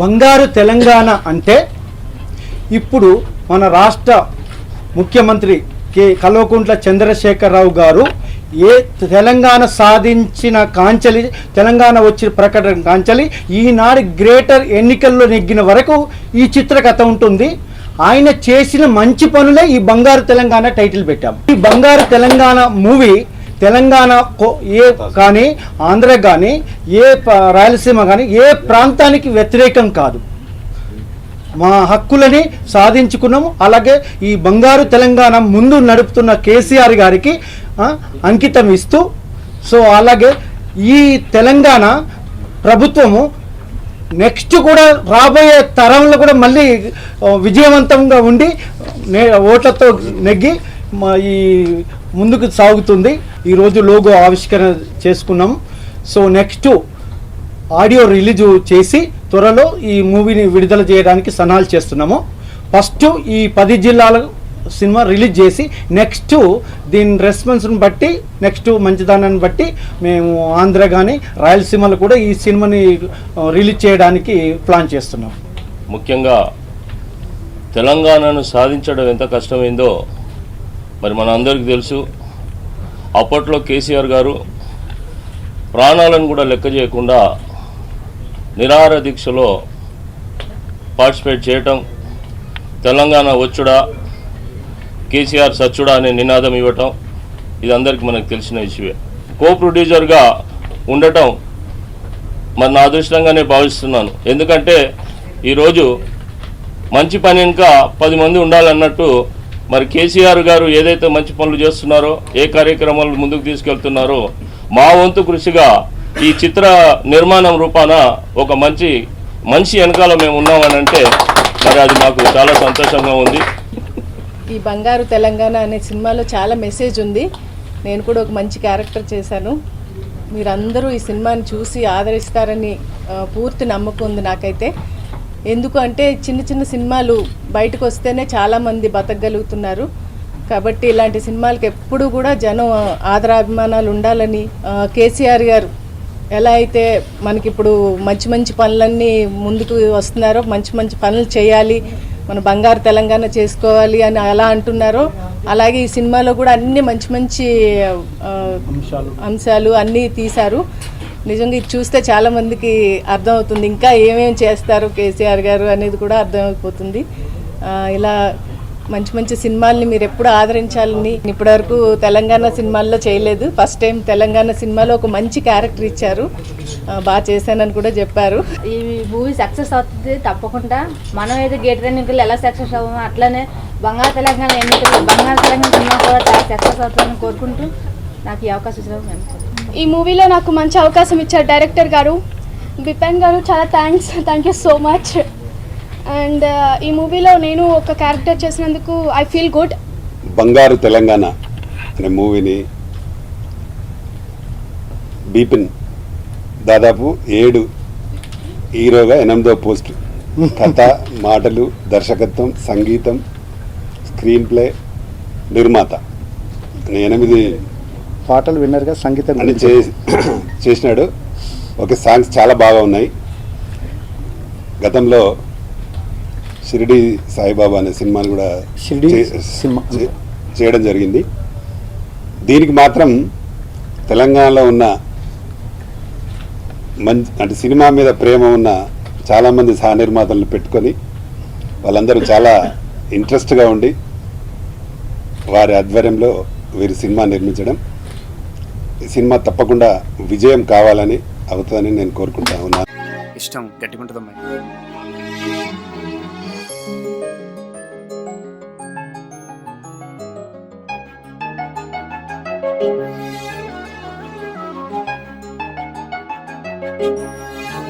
బంగారు తెలంగాణ అంటే ఇప్పుడు మన రాష్ట్ర ముఖ్యమంత్రి కె కల్వకుంట్ల చంద్రశేఖరరావు గారు ఏ తెలంగాణ సాధించిన కాంచలి తెలంగాణ వచ్చిన ప్రకటన కాంచలి ఈనాడు గ్రేటర్ ఎన్నికల్లో నెగ్గిన వరకు ఈ చిత్రకథ ఉంటుంది. ఆయన చేసిన మంచి పనులే ఈ బంగారు తెలంగాణ టైటిల్ పెట్టాం. ఈ బంగారు తెలంగాణ మూవీ తెలంగాణ కో- ఏ కానీ ఆంధ్ర కానీ ఏ రాయలసీమ కానీ ఏ ప్రాంతానికి వ్యతిరేకం కాదు. మా హక్కులని సాధించుకున్నాము. అలాగే ఈ బంగారు తెలంగాణ ముందు నడుపుతున్న కేసీఆర్ గారికి అంకితం ఇస్తూ సో అలాగే ఈ తెలంగాణ ప్రభుత్వము నెక్స్ట్ కూడా రాబోయే తరంలో కూడా మళ్ళీ విజయవంతంగా ఉండి ఓట్లతో నెగ్గి మా ఈ ముందుకు సాగుతుంది. ఈరోజు లోగో ఆవిష్కరణ చేసుకున్నాం. సో నెక్స్ట్ ఆడియో రిలీజ్ చేసి త్వరలో ఈ మూవీని విడుదల చేయడానికి సన్నాహాలు చేస్తున్నాము. ఫస్ట్ ఈ పది జిల్లాల సినిమా రిలీజ్ చేసి నెక్స్ట్ దీని రెస్పాన్స్ని బట్టి నెక్స్ట్ మంచిదానాన్ని బట్టి మేము ఆంధ్ర కానీ రాయలసీమలో కూడా ఈ సినిమాని రిలీజ్ చేయడానికి ప్లాన్ చేస్తున్నాం. ముఖ్యంగా తెలంగాణను సాధించడం ఎంత కష్టమైందో మరి మన అందరికీ తెలుసు. అప్పట్లో కేసీఆర్ గారు ప్రాణాలను కూడా లెక్క చేయకుండా నిరాహార దీక్షలో పార్టిసిపేట్ చేయటం తెలంగాణ వచ్చుడా కేసీఆర్ సచ్చుడా అనే నినాదం ఇవ్వటం ఇది అందరికీ మనకు తెలిసిన విషయమే. కో ప్రొడ్యూసర్గా ఉండటం మరి నా అదృష్టంగానే భావిస్తున్నాను. ఎందుకంటే ఈరోజు మంచి పని ఇంకా పది మంది ఉండాలన్నట్టు మరి కేసీఆర్ గారు ఏదైతే మంచి పనులు చేస్తున్నారో ఏ కార్యక్రమాలు ముందుకు తీసుకెళ్తున్నారో మా వంతు కృషిగా ఈ చిత్ర నిర్మాణం రూపాన ఒక మంచి మనిషి వెనకాల మేము ఉన్నామని అంటే మరి అది మాకు చాలా సంతోషంగా ఉంది. ఈ బంగారు తెలంగాణ అనే సినిమాలో చాలా మెసేజ్ ఉంది. నేను కూడా ఒక మంచి క్యారెక్టర్ చేశాను. మీరందరూ ఈ సినిమాని చూసి ఆదరిస్తారని పూర్తి నమ్మకం ఉంది నాకైతే. ఎందుకు అంటే చిన్న చిన్న సినిమాలు బయటకు వస్తేనే చాలామంది బతకగలుగుతున్నారు. కాబట్టి ఇలాంటి సినిమాలకు ఎప్పుడూ కూడా జనం ఆదరాభిమానాలు ఉండాలని కేసీఆర్ గారు ఎలా అయితే మనకిప్పుడు మంచి మంచి పనులన్నీ ముందుకు వస్తున్నారో మంచి మంచి పనులు చేయాలి మన బంగారు తెలంగాణ చేసుకోవాలి అని అలా అంటున్నారో అలాగే ఈ సినిమాలో కూడా అన్ని మంచి మంచి అంశాలు అన్నీ తీశారు. నిజంగా ఇది చూస్తే చాలా మందికి అర్థమవుతుంది ఇంకా ఏమేమి చేస్తారు కేసీఆర్ గారు అనేది కూడా అర్థమైపోతుంది ఇలా మంచి మంచి సినిమాల్ని మీరు ఎప్పుడు ఆదరించాలని ఇప్పటివరకు తెలంగాణ సినిమాల్లో చేయలేదు. ఫస్ట్ టైం తెలంగాణ సినిమాలో ఒక మంచి క్యారెక్టర్ ఇచ్చారు. బాగా చేశానని కూడా చెప్పారు. ఈ మూవీ సక్సెస్ అవుతుంది తప్పకుండా. మనం అయితే గేట్ ఎన్నికలు ఎలా సక్సెస్ అవ్వమో అట్లనే బంగారు తెలంగాణ ఎన్నికలు బంగారు తెలంగాణ సినిమా కూడా సక్సెస్ అవుతుందని కోరుకుంటూ నాకు ఈ అవకాశం ఇచ్చినందుకు ఈ మూవీలో నాకు మంచి అవకాశం ఇచ్చారు డైరెక్టర్ గారు. బిపెన్ గారు చాలా thanks thank you so much and ఈ మూవీలో నేను ఒక క్యారెక్టర్ చేసినందుకు ఐ ఫీల్ గుడ్ బంగారు తెలంగాణ అనే మూవీని బీపిన్ దాదాపు ఏడు హీరోగా ఎనిమిదో పోస్ట్. కథ మాటలు దర్శకత్వం సంగీతం స్క్రీన్ ప్లే నిర్మాత. ఎనిమిది పాటలు విన్నర్గా సంగీతం గురించి చేసినాడు. ఓకే సాంగ్స్ చాలా బాగా ఉన్నాయి. గతంలో షిరిడి సాయిబాబా అనే సినిమాని కూడా షిరిడి చేయడం జరిగింది. దీనికి మాత్రం తెలంగాణలో ఉన్న మంచి అంటే సినిమా మీద ప్రేమ ఉన్న చాలామంది సహ నిర్మాతలను పెట్టుకొని వాళ్ళందరూ చాలా ఇంట్రెస్ట్గా ఉండి వారి ఆధ్వర్యంలో వీరి సినిమా నిర్మించడం సినిమా తప్పకుండా విజయం కావాలని అవుతుందని నేను కోరుకుంటా ఉన్నాను. ఇష్టం గట్టిగుంటుందమ్మా